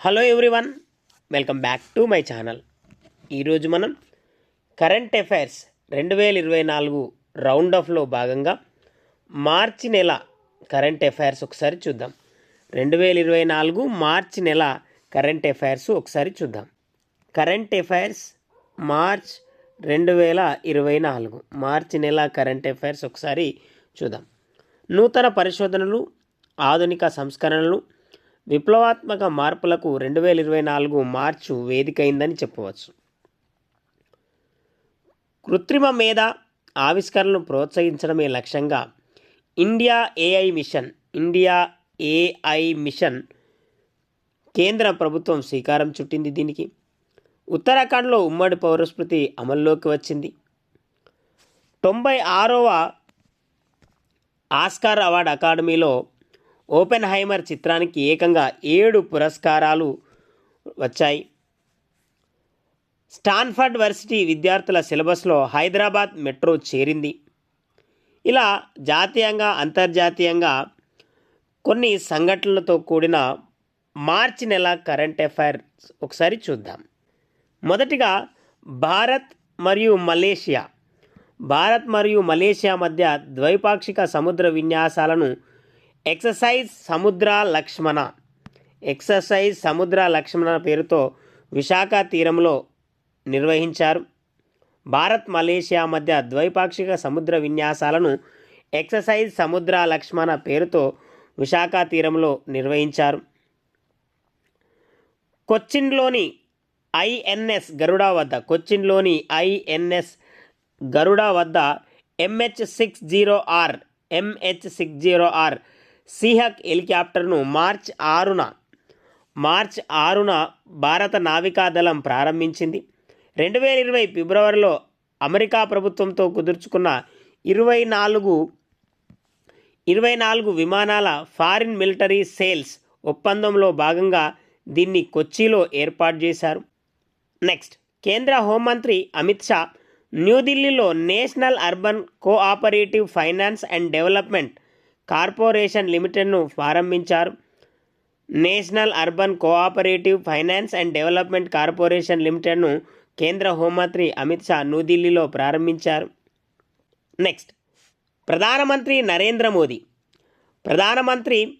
Hello everyone welcome back to my channel. ఈరోజు మనం current affairs రెండు వేల ఇరవై నాలుగు రౌండ్ ఆఫ్లో భాగంగా మార్చి నెల కరెంట్ అఫైర్స్ ఒకసారి చూద్దాం. రెండు వేల ఇరవై నాలుగు మార్చి నెల కరెంట్ అఫైర్స్ ఒకసారి చూద్దాం. కరెంట్ అఫైర్స్ మార్చ్ రెండు వేల ఇరవై నాలుగు మార్చి నెల కరెంట్ అఫైర్స్ ఒకసారి చూద్దాం. నూతన పరిశోధనలు ఆధునిక సంస్కరణలు విప్లవాత్మక మార్పులకు రెండు వేల ఇరవై నాలుగు మార్చు వేదికైందని చెప్పవచ్చు. కృత్రిమ మేధ ఆవిష్కరణను ప్రోత్సహించడమే లక్ష్యంగా India AI mission India AI mission కేంద్ర ప్రభుత్వం శ్రీకారం చుట్టింది దీనికి. ఉత్తరాఖండ్లో ఉమ్మడి పౌరస్మృతి అమల్లోకి వచ్చింది. తొంభై ఆరవ ఆస్కార్ అవార్డ్ అకాడమీలో ఓపెన్ హైమర్ చిత్రానికి ఏకంగా ఏడు పురస్కారాలు వచ్చాయి. స్టాన్ఫర్డ్ వర్సిటీ విద్యార్థుల సిలబస్లో హైదరాబాద్ మెట్రో చేరింది. ఇలా జాతీయంగా అంతర్జాతీయంగా కొన్ని సంఘటనలతో కూడిన మార్చి నెల కరెంట్ అఫైర్స్ ఒకసారి చూద్దాం. మొదటిగా భారత్ మరియు మలేషియా. భారత్ మరియు మలేషియా మధ్య ద్వైపాక్షిక సముద్ర విన్యాసాలను ఎక్సర్సైజ్ సముద్ర లక్ష్మణ. ఎక్సర్సైజ్ సముద్ర లక్ష్మణ పేరుతో విశాఖ తీరంలో నిర్వహించారు. భారత్ మలేషియా మధ్య ద్వైపాక్షిక సముద్ర విన్యాసాలను ఎక్సర్సైజ్ సముద్ర లక్ష్మణ పేరుతో విశాఖ తీరంలో నిర్వహించారు. కొచ్చిన్లోని ఐఎన్ఎస్ గరుడ వద్ద కొచ్చిన్లోని ఐఎన్ఎస్ గరుడ వద్ద MH six zero R MH six zero R Seahawk హెలికాప్టర్ను March ఆరున మార్చ్ ఆరున భారత నావికాదళం ప్రారంభించింది. రెండు వేల ఇరవై ఫిబ్రవరిలో అమెరికా ప్రభుత్వంతో కుదుర్చుకున్న ఇరవై నాలుగు ఇరవై నాలుగు విమానాల ఫారిన్ మిలిటరీ సేల్స్ ఒప్పందంలో భాగంగా దీన్ని కొచ్చిలో ఏర్పాటు చేశారు. నెక్స్ట్ కేంద్ర హోంమంత్రి అమిత్ షా న్యూఢిల్లీలో national urban cooperative finance and development corporation లిమిటెడ్ను ప్రారంభించారు. National urban cooperative finance and development corporation లిమిటెడ్ను కేంద్ర హోంమంత్రి అమిత్ షా న్యూఢిల్లీలో ప్రారంభించారు. నెక్స్ట్ ప్రధానమంత్రి నరేంద్ర మోదీ. ప్రధానమంత్రి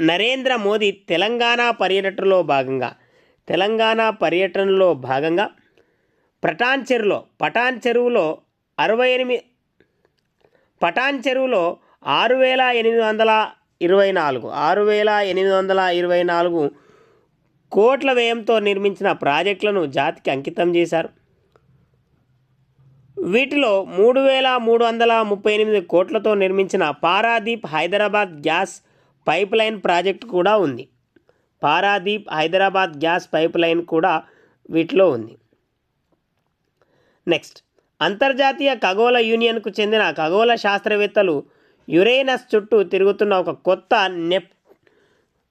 నరేంద్ర మోదీ తెలంగాణ పర్యటనలో భాగంగా తెలంగాణ పర్యటనలో భాగంగా పటాన్ చెరువులో పటాన్ చెరువులో అరవై ఎనిమిది పటాన్ చెరువులో ఆరు వేల ఎనిమిది వందల ఇరవై నాలుగు. ఆరు వేల ఎనిమిది వందల ఇరవై నాలుగు కోట్ల వ్యయంతో నిర్మించిన ప్రాజెక్టులను జాతికి అంకితం చేశారు. వీటిలో మూడు వేల మూడు వందల ముప్పై ఎనిమిది కోట్లతో నిర్మించిన Paradip Hyderabad gas pipeline project కూడా ఉంది. Paradip Hyderabad gas pipeline కూడా వీటిలో ఉంది. నెక్స్ట్ అంతర్జాతీయ ఖగోళ యూనియన్కు చెందిన ఖగోళ శాస్త్రవేత్తలు యురేనస్ చుట్టూ తిరుగుతున్న ఒక కొత్త నెప్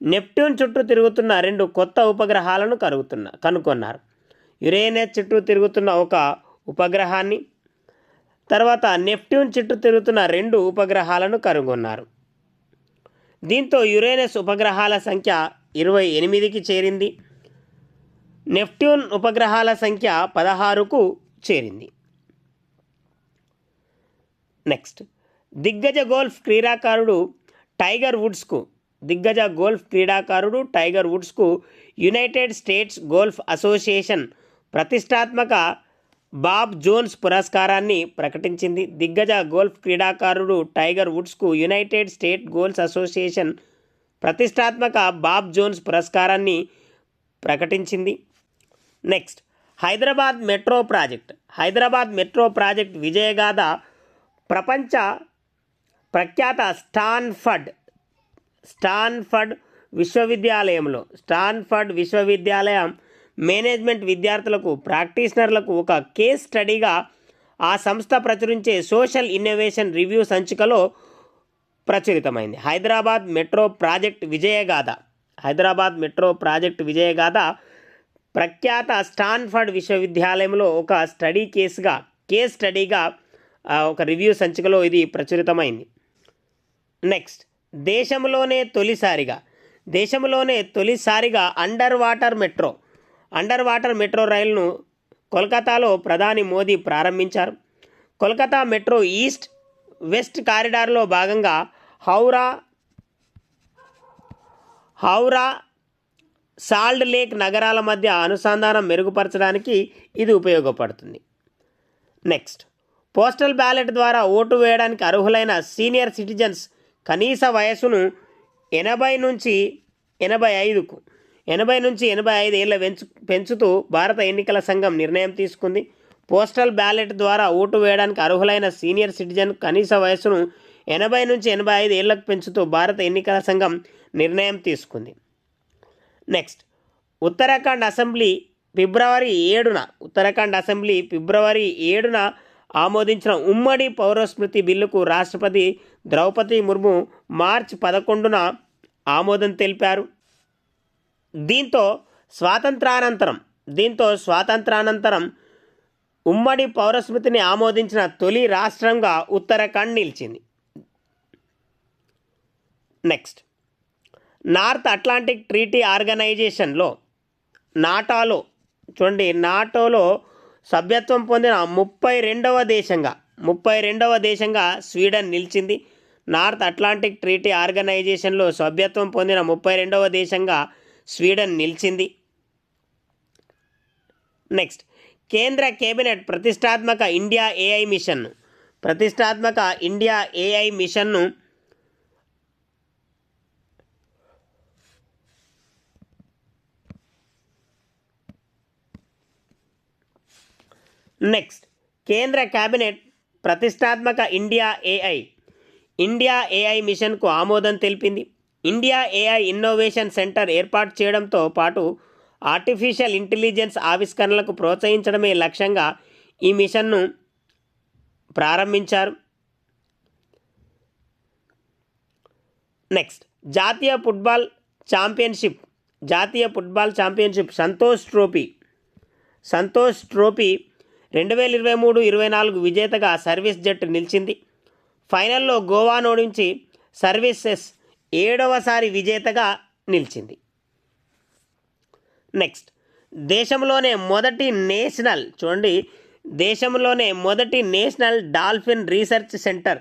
నెప్ట్యూన్ చుట్టూ తిరుగుతున్న రెండు కొత్త ఉపగ్రహాలను కరుగుతున్న కనుగొన్నారు. యురేనస్ చుట్టూ తిరుగుతున్న ఒక ఉపగ్రహాన్ని తర్వాత నెప్ట్యూన్ చుట్టూ తిరుగుతున్న రెండు ఉపగ్రహాలను కనుగొన్నారు. దీంతో యురేనస్ ఉపగ్రహాల సంఖ్య ఇరవై ఎనిమిదికి చేరింది. నెప్ట్యూన్ ఉపగ్రహాల సంఖ్య పదహారుకు చేరింది. నెక్స్ట్. దిగ్గజ గోల్ఫ్ క్రీడాకారుడు టైగర్ వుడ్స్కు దిగ్గజ గోల్ఫ్ క్రీడాకారుడు టైగర్ వుడ్స్కు యునైటెడ్ స్టేట్స్ గోల్ఫ్ అసోసియేషన్ ప్రతిష్టాత్మక బాబ్ జోన్స్ పురస్కారాన్ని ప్రకటించింది. దిగ్గజ గోల్ఫ్ క్రీడాకారుడు టైగర్ వుడ్స్కు యునైటెడ్ స్టేట్ గోల్ఫ్ అసోసియేషన్ ప్రతిష్టాత్మక బాబ్ జోన్స్ పురస్కారాన్ని ప్రకటించింది. Next Hyderabad metro project. Hyderabad metro project విజయగాథ ప్రపంచ ప్రఖ్యాత స్టాన్ఫర్డ్ స్టాన్ఫర్డ్ విశ్వవిద్యాలయంలో స్టాన్ఫర్డ్ విశ్వవిద్యాలయం మేనేజ్మెంట్ విద్యార్థులకు ప్రాక్టీషనర్లకు ఒక కేస్ స్టడీగా ఆ సంస్థ ప్రచురించే సోషల్ ఇన్నోవేషన్ రివ్యూ సంచికలో ప్రచురితమైంది. హైదరాబాద్ మెట్రో ప్రాజెక్ట్ విజయగాథ. హైదరాబాద్ మెట్రో ప్రాజెక్ట్ విజయగాథ ప్రఖ్యాత స్టాన్ఫర్డ్ విశ్వవిద్యాలయంలో ఒక స్టడీ కేసుగా కేస్ స్టడీగా ఒక రివ్యూ సంచికలో ఇది ప్రచురితమైంది. నెక్స్ట్ దేశంలోనే తొలిసారిగా దేశంలోనే తొలిసారిగా under water metro under water metro రైలును కోల్కతాలో ప్రధాని మోదీ ప్రారంభించారు. కోల్కతా మెట్రో ఈస్ట్ వెస్ట్ కారిడార్లో భాగంగా హౌరా హౌరా సాల్ట్ లేక్ నగరాల మధ్య అనుసంధానం మెరుగుపరచడానికి ఇది ఉపయోగపడుతుంది. నెక్స్ట్ పోస్టల్ బ్యాలెట్ ద్వారా ఓటు వేయడానికి అర్హులైన సీనియర్ సిటిజన్స్ కనీస వయసును ఎనభై నుంచి ఎనభై ఐదుకు ఎనభై నుంచి ఎనభై ఐదు ఏళ్ళ పెంచు పెంచుతూ భారత ఎన్నికల సంఘం నిర్ణయం తీసుకుంది. పోస్టల్ బ్యాలెట్ ద్వారా ఓటు వేయడానికి అర్హులైన సీనియర్ సిటిజన్ కనీస వయసును ఎనభై నుంచి ఎనభై ఐదు ఏళ్ళకు పెంచుతూ భారత ఎన్నికల సంఘం నిర్ణయం తీసుకుంది. నెక్స్ట్ ఉత్తరాఖండ్ అసెంబ్లీ ఫిబ్రవరి ఏడున ఉత్తరాఖండ్ అసెంబ్లీ ఫిబ్రవరి ఏడున ఆమోదించిన ఉమ్మడి పౌరస్మృతి బిల్లుకు రాష్ట్రపతి ద్రౌపది ముర్ము మార్చి పదకొండున ఆమోదం తెలిపారు. దీంతో స్వాతంత్రానంతరం దీంతో స్వాతంత్రానంతరం ఉమ్మడి పౌరస్మృతిని ఆమోదించిన తొలి రాష్ట్రంగా ఉత్తరాఖండ్ నిలిచింది. నెక్స్ట్ నార్త్ అట్లాంటిక్ ట్రీటీ ఆర్గనైజేషన్లో నాటాలో చూడండి నాటోలో సభ్యత్వం పొందిన ముప్పై రెండవ దేశంగా ముప్పై రెండవ దేశంగా స్వీడన్ నిలిచింది. నార్త్ అట్లాంటిక్ ట్రీటీ ఆర్గనైజేషన్లో సభ్యత్వం పొందిన ముప్పై రెండవ దేశంగా స్వీడన్ నిలిచింది. నెక్స్ట్ కేంద్ర కేబినెట్ ప్రతిష్టాత్మక ఇండియా ఏఐ మిషన్ను ప్రతిష్టాత్మక ఇండియా ఏఐ మిషన్ను నెక్స్ట్ కేంద్ర కేబినెట్ ప్రతిష్టాత్మక ఇండియా ఏఐ. ఇండియా ఏఐ మిషన్కు ఆమోదం తెలిపింది. ఇండియా ఏఐ ఇన్నోవేషన్ సెంటర్ ఏర్పాటు చేయడంతో పాటు ఆర్టిఫిషియల్ ఇంటెలిజెన్స్ ఆవిష్కరణలకు ప్రోత్సహించడమే లక్ష్యంగా ఈ మిషన్ను ప్రారంభించారు. నెక్స్ట్ జాతీయ ఫుట్బాల్ ఛాంపియన్షిప్. జాతీయ football championship Santosh trophy. Santosh trophy రెండు వేల ఇరవై మూడు ఇరవై నాలుగు విజేతగా సర్వీస్ జట్టు నిలిచింది. ఫైనల్లో గోవాను ఓడించి సర్వీసెస్ ఏడవసారి విజేతగా నిలిచింది. నెక్స్ట్ దేశంలోనే మొదటి నేషనల్ చూడండి. దేశంలోనే మొదటి national dolphin research centre.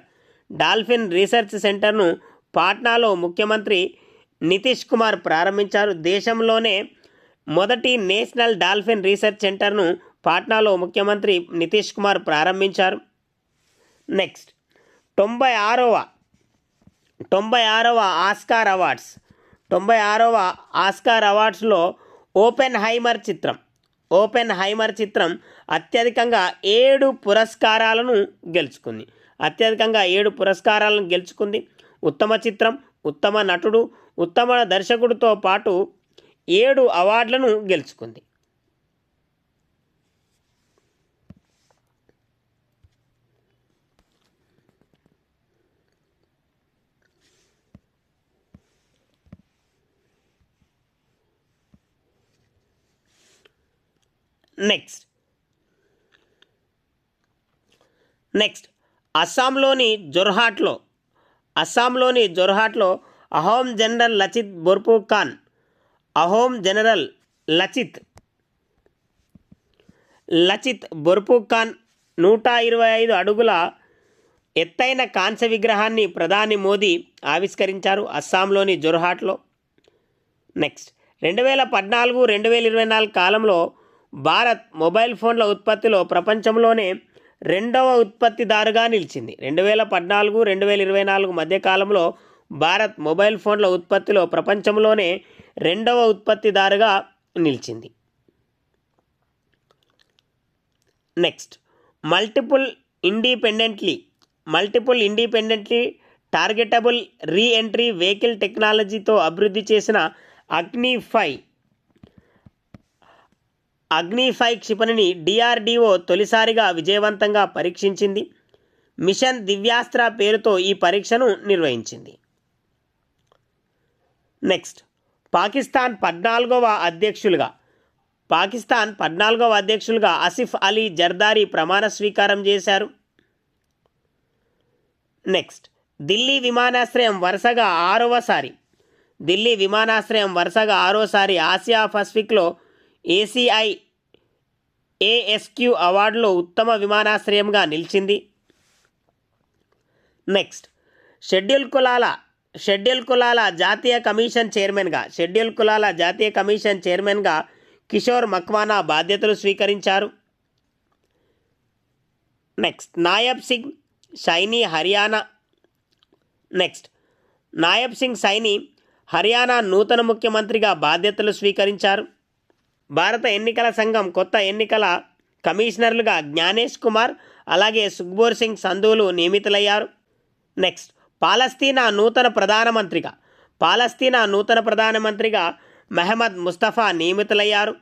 Dolphin research సెంటర్ను పాట్నాలో ముఖ్యమంత్రి నితీష్ కుమార్ ప్రారంభించారు. దేశంలోనే మొదటి నేషనల్ డాల్ఫిన్ రీసెర్చ్ సెంటర్ను పాట్నాలో ముఖ్యమంత్రి నితీష్ కుమార్ ప్రారంభించారు. నెక్స్ట్ తొంభై ఆరవ తొంభై ఆరవ ఆస్కార్ అవార్డ్స్. తొంభై ఆరవ ఆస్కార్ అవార్డ్స్లో ఓపెన్ హైమర్ చిత్రం ఓపెన్ హైమర్ చిత్రం అత్యధికంగా ఏడు పురస్కారాలను గెలుచుకుంది. అత్యధికంగా ఏడు పురస్కారాలను గెలుచుకుంది. ఉత్తమ చిత్రం ఉత్తమ నటుడు ఉత్తమ దర్శకుడితో పాటు ఏడు అవార్డులను గెలుచుకుంది. నెక్స్ట్ నెక్స్ట్ అస్సాంలోని జొర్హాట్లో అస్సాంలోని జొర్హాట్లో Ahom general Lachit Borphukan Ahom general Lachit Lachit Borphukan నూట ఇరవై ఐదు అడుగుల ఎత్తైన కాంస్య విగ్రహాన్ని ప్రధాని మోదీ ఆవిష్కరించారు అస్సాంలోని జొర్హాట్లో. నెక్స్ట్ రెండు వేల పద్నాలుగు రెండు వేల ఇరవై నాలుగు కాలంలో భారత్ మొబైల్ ఫోన్ల ఉత్పత్తిలో ప్రపంచంలోనే రెండవ ఉత్పత్తిదారుగా నిలిచింది. రెండు వేల పద్నాలుగు రెండు వేల ఇరవై నాలుగు మధ్య కాలంలో భారత్ మొబైల్ ఫోన్ల ఉత్పత్తిలో ప్రపంచంలోనే రెండవ ఉత్పత్తిదారుగా నిలిచింది. Next multiple independently multiple independently targetable re entry vehicle టెక్నాలజీతో అభివృద్ధి చేసిన అగ్ని ఫైవ్ అగ్ని ఫైవ్ క్షిపణిని డిఆర్డిఓ తొలిసారిగా విజయవంతంగా పరీక్షించింది. మిషన్ దివ్యాస్త్ర పేరుతో ఈ పరీక్షను నిర్వహించింది. నెక్స్ట్ పాకిస్తాన్ పద్నాలుగవ అధ్యక్షులుగా పాకిస్తాన్ పద్నాలుగవ అధ్యక్షులుగా ఆసిఫ్ అలీ జర్దారీ ప్రమాణ స్వీకారం చేశారు. నెక్స్ట్ ఢిల్లీ విమానాశ్రయం వరుసగా ఆరవసారి ఢిల్లీ విమానాశ్రయం వరుసగా ఆరోసారి ఆసియా పసిఫిక్లో ఏసీఐ ఏఎస్క్యూ అవార్డులో ఉత్తమ విమానాశ్రయంగా నిలిచింది. నెక్స్ట్ షెడ్యూల్ కులాల షెడ్యూల్ కులాల జాతీయ కమిషన్ చైర్మన్గా షెడ్యూల్ కులాల జాతీయ కమిషన్ చైర్మన్గా కిషోర్ మక్వానా బాధ్యతలు స్వీకరించారు. నెక్స్ట్ నాయబ్ సింగ్ సైని హర్యానా. నెక్స్ట్ నాయబ్ సింగ్ సైని హర్యానా నూతన ముఖ్యమంత్రిగా బాధ్యతలు స్వీకరించారు. భారత ఎన్నికల సంఘం కొత్త ఎన్నికల కమిషనర్లుగా జ్ఞానేష్ కుమార్ అలాగే సుఖ్బోర్ సింగ్ సంధువులు నియమితులయ్యారు. నెక్స్ట్ పాలస్తీనా నూతన ప్రధానమంత్రిగా పాలస్తీనా నూతన ప్రధానమంత్రిగా మెహమ్మద్ ముస్తఫా నియమితులయ్యారు.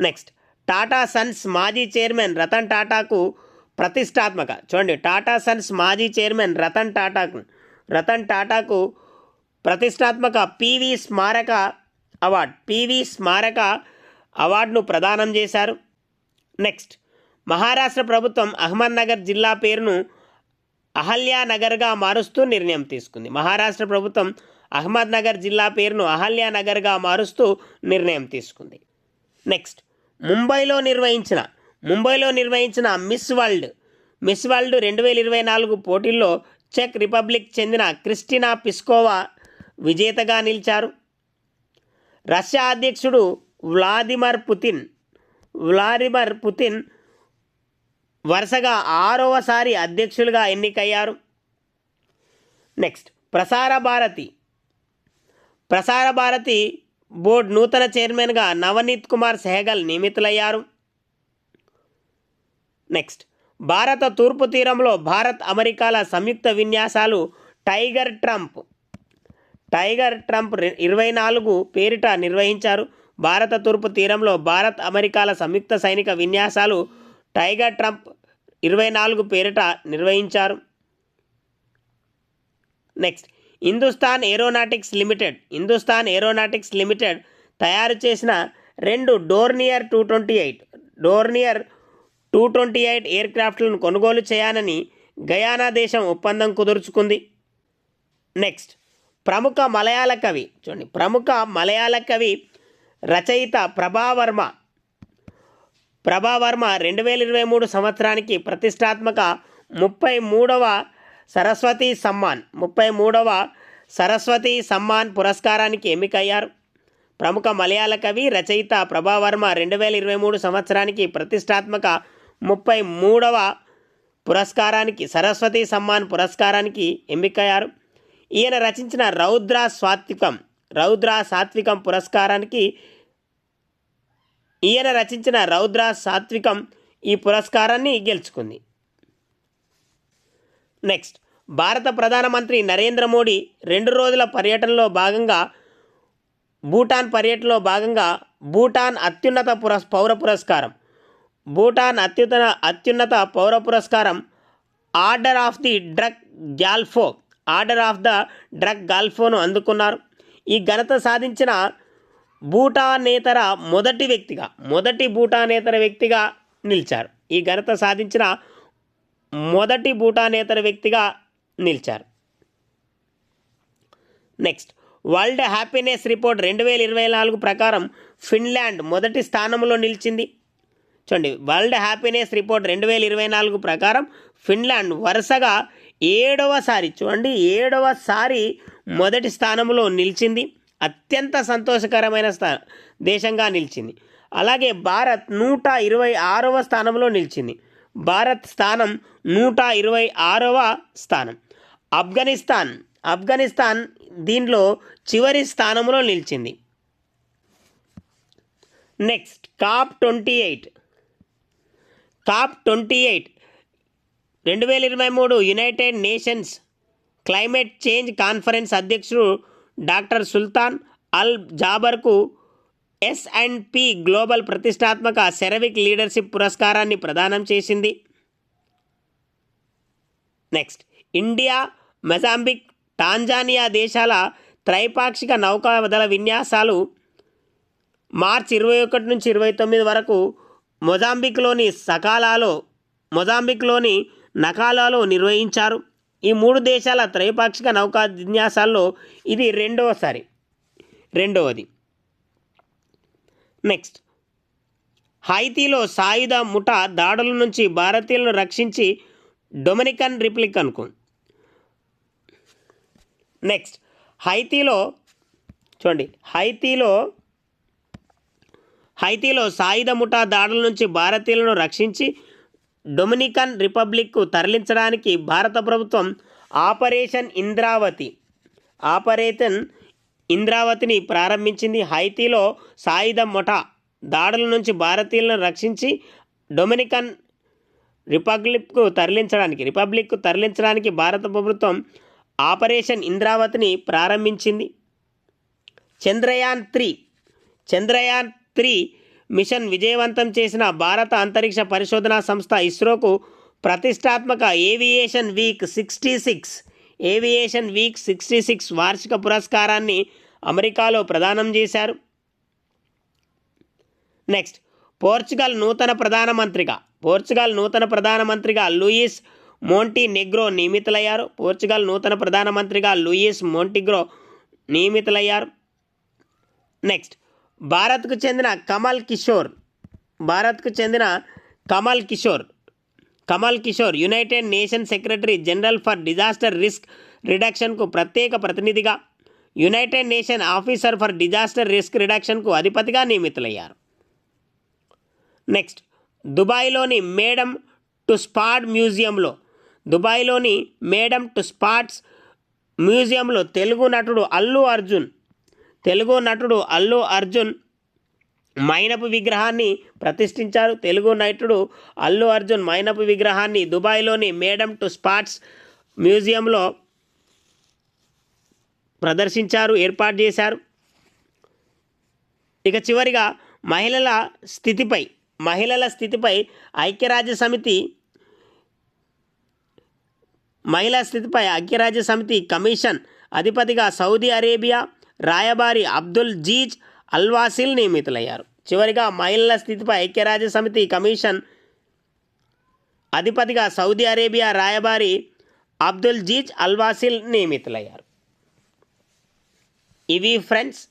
నెక్స్ట్ టాటా సన్స్ మాజీ చైర్మన్ రతన్ టాటాకు ప్రతిష్టాత్మక చూడండి టాటా సన్స్ మాజీ చైర్మన్ రతన్ టాటాకు రతన్ టాటాకు ప్రతిష్టాత్మక పివి స్మారక అవార్డ్. పివి స్మారక అవార్డును ప్రదానం చేశారు. నెక్స్ట్ మహారాష్ట్ర ప్రభుత్వం అహ్మద్నగర్ జిల్లా పేరును అహల్యానగర్గా మారుస్తూ నిర్ణయం తీసుకుంది. మహారాష్ట్ర ప్రభుత్వం అహ్మద్నగర్ జిల్లా పేరును అహల్యానగర్గా మారుస్తూ నిర్ణయం తీసుకుంది. నెక్స్ట్ ముంబైలో నిర్వహించిన ముంబైలో నిర్వహించిన మిస్ వరల్డ్ మిస్ వరల్డ్ రెండు వేల ఇరవై నాలుగు పోటీల్లో చెక్ రిపబ్లిక్ చెందిన క్రిస్టినా పిస్కోవా విజేతగా నిలిచారు. రష్యా అధ్యక్షుడు వ్లాదిమిర్ పుతిన్ వ్లాదిమిర్ పుతిన్ వరుసగా ఆరవసారి అధ్యక్షులుగా ఎన్నికయ్యారు. నెక్స్ట్ ప్రసార భారతి. ప్రసార భారతి బోర్డు నూతన చైర్మన్గా నవనీత్ కుమార్ సెహగల్ నియమితులయ్యారు. నెక్స్ట్ భారత తూర్పు తీరంలో భారత్ అమెరికాల సంయుక్త విన్యాసాలు టైగర్ ట్రంప్ టైగర్ ట్రంప్ ఇరవై నాలుగు పేరిట నిర్వహించారు. భారత తూర్పు తీరంలో భారత్ అమెరికాల సంయుక్త సైనిక విన్యాసాలు టైగర్ ట్రంప్ ఇరవై నాలుగు పేరిట నిర్వహించారు. Next Hindustan aeronautics limited Hindustan aeronautics limited తయారు చేసిన రెండు Dornier two twenty eight Dornier two twenty eight air క్రాఫ్ట్లను కొనుగోలు చేయాలని గయానా దేశం ఒప్పందం కుదుర్చుకుంది. నెక్స్ట్ ప్రముఖ మలయాళ కవి. చూడండి ప్రముఖ మలయాళ కవి రచయిత ప్రభావర్మ. ప్రభావర్మ రెండు వేల ఇరవై మూడు సంవత్సరానికి ప్రతిష్టాత్మక ముప్పై మూడవ సరస్వతి సమ్మాన్ ముప్పై మూడవ సరస్వతి సమ్మాన్ పురస్కారానికి ఎన్నికయ్యారు. ప్రముఖ మలయాళ కవి రచయిత ప్రభావర్మ రెండు వేల ఇరవై మూడు సంవత్సరానికి ప్రతిష్టాత్మక ముప్పై మూడవ పురస్కారానికి సరస్వతి సమ్మాన్ పురస్కారానికి ఎంపికయ్యారు ఈయన రచించిన రౌద్ర సాత్వికం రౌద్ర సాత్వికం పురస్కారానికి ఈయన రచించిన రౌద్ర సాత్వికం ఈ పురస్కారాన్ని గెలుచుకుంది. నెక్స్ట్ భారత ప్రధానమంత్రి నరేంద్ర మోడీ రెండు రోజుల పర్యటనలో భాగంగా భూటాన్ పర్యటనలో భాగంగా భూటాన్ అత్యున్నత పురస్ పౌర పురస్కారం. భూటాన్ అత్యున్నత అత్యున్నత పౌర పురస్కారం order of the Druk Gyalpo order of the Druk గాల్ఫోను అందుకున్నారు. ఈ ఘనత సాధించిన భూటానేతర మొదటి వ్యక్తిగా మొదటి భూటానేతర వ్యక్తిగా నిలిచారు. ఈ ఘనత సాధించిన మొదటి భూటానేతర వ్యక్తిగా నిలిచారు. నెక్స్ట్ వరల్డ్ హ్యాపీనెస్ రిపోర్ట్ రెండు వేల ఇరవై నాలుగు ప్రకారం ఫిన్లాండ్ మొదటి స్థానంలో నిలిచింది. చూడండి వరల్డ్ హ్యాపీనెస్ రిపోర్ట్ రెండు వేల ఇరవై నాలుగు ప్రకారం ఫిన్లాండ్ వరుసగా ఏడవసారి చూడండి ఏడవసారి మొదటి స్థానంలో నిలిచింది. అత్యంత సంతోషకరమైన స్థా దేశంగా నిలిచింది. అలాగే భారత్ నూట ఇరవై ఆరవ స్థానంలో నిలిచింది. భారత్ స్థానం నూట ఇరవై ఆరవ స్థానం. ఆఫ్ఘనిస్తాన్ ఆఫ్ఘనిస్తాన్ దీనిలో చివరి స్థానంలో నిలిచింది. Next COP twenty eight. COP twenty eight రెండు వేల ఇరవై మూడు United Nations climate change conference అధ్యక్షుడు డాక్టర్ సుల్తాన్ అల్ జాబర్కు ఎస్ అండ్ పి గ్లోబల్ ప్రతిష్టాత్మక సెరవిక్ లీడర్షిప్ పురస్కారాన్ని ప్రదానం చేసింది. నెక్స్ట్ ఇండియా మొజాంబిక్ టాంజానియా దేశాల త్రైపాక్షిక నౌకాదళ విన్యాసాలు మార్చి ఇరవై ఒకటి నుంచి ఇరవై తొమ్మిది వరకు మొజాంబిక్లోని సకాలాలో మొజాంబిక్లోని నకాలాలో నిర్వహించారు. ఈ మూడు దేశాల త్రైపాక్షిక నౌకా విన్యాసాల్లో ఇది రెండవసారి. రెండవది. నెక్స్ట్. హైతీలో సాయుధ ముఠా దాడుల నుంచి భారతీయులను రక్షించి డొమినికన్ రిప్లికన్కు నెక్స్ట్. హైతీలో చూడండి. హైతీలో హైతీలో సాయుధ ముఠా దాడుల నుంచి భారతీయులను రక్షించి డొమినికన్ రిపబ్లిక్కు తరలించడానికి భారత ప్రభుత్వం ఆపరేషన్ ఇంద్రావతి ఆపరేషన్ ఇంద్రావతిని ప్రారంభించింది. హైతీలో సాయుధ ముఠా దాడుల నుంచి భారతీయులను రక్షించి డొమినికన్ రిపబ్లిక్కు తరలించడానికి రిపబ్లిక్కు తరలించడానికి భారత ప్రభుత్వం ఆపరేషన్ ఇంద్రావతిని ప్రారంభించింది. Chandrayaan three Chandrayaan three mission విజయవంతం చేసిన భారత అంతరిక్ష పరిశోధనా సంస్థ ఇస్రోకు ప్రతిష్టాత్మక aviation week sixty six aviation week sixty six వార్షిక పురస్కారాన్ని అమెరికాలో ప్రదానం చేశారు. నెక్స్ట్ పోర్చుగల్ నూతన ప్రధానమంత్రిగా పోర్చుగల్ నూతన ప్రధానమంత్రిగా లూయిస్ మోంటి నెగ్రో నియమితులయ్యారు. పోర్చుగల్ నూతన ప్రధానమంత్రిగా లూయిస్ మోంటిగ్రో నియమితులయ్యారు. నెక్స్ట్ భారత్కు చెందిన కమల్ కిషోర్. భారత్కు చెందిన Kamal Kishore. Kamal Kishore United Nation secretary general for disaster risk రిడక్షన్కు ప్రత్యేక ప్రతినిధిగా United Nation officer for disaster risk రిడక్షన్కు అధిపతిగా నియమితులయ్యారు. నెక్స్ట్ దుబాయ్లోని మేడమ్ టు స్పాడ్ మ్యూజియంలో దుబాయ్లోని మేడమ్ టు స్పాట్స్ మ్యూజియంలో తెలుగు నటుడు అల్లు అర్జున్ తెలుగు నటుడు అల్లు అర్జున్ మైనపు విగ్రహాన్ని ప్రతిష్ఠించారు. తెలుగు నటుడు అల్లు అర్జున్ మైనపు విగ్రహాన్ని దుబాయ్లోని మేడమ్ టు స్పాట్స్ మ్యూజియంలో ప్రదర్శించారు ఏర్పాటు చేశారు. ఇక చివరిగా మహిళల స్థితిపై మహిళల స్థితిపై ఐక్యరాజ్య సమితి మహిళా స్థితిపై ఐక్యరాజ్య సమితి కమిషన్ అధిపతిగా సౌదీ అరేబియా రాయబారి అబ్దుల్ జీజ్ అల్వాసిల్ నియమితులయ్యారు. చివరిగా మహిళల స్థితిపై ఐక్యరాజ్య సమితి కమిషన్ అధిపతిగా సౌదీ అరేబియా రాయబారి అబ్దుల్ జీజ్ అల్వాసిల్ నియమితులయ్యారు. ఇవి ఫ్రెండ్స్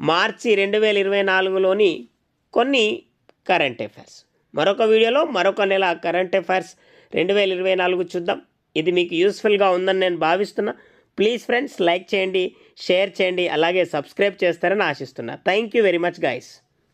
మార్చి రెండు వేల ఇరవై నాలుగులోని కొన్ని కరెంట్ అఫైర్స్. మరొక వీడియోలో మరొక నెల కరెంట్ అఫైర్స్ రెండు వేల ఇరవై నాలుగు చూద్దాం. ఇది మీకు యూస్ఫుల్గా ఉందని నేను భావిస్తున్నా. ప్లీజ్ ఫ్రెండ్స్ లైక్ చేయండి. షేర్ చేయండి అలాగే సబ్స్క్రైబ్ చేస్తారని ఆశిస్తున్నా. Thank you very much guys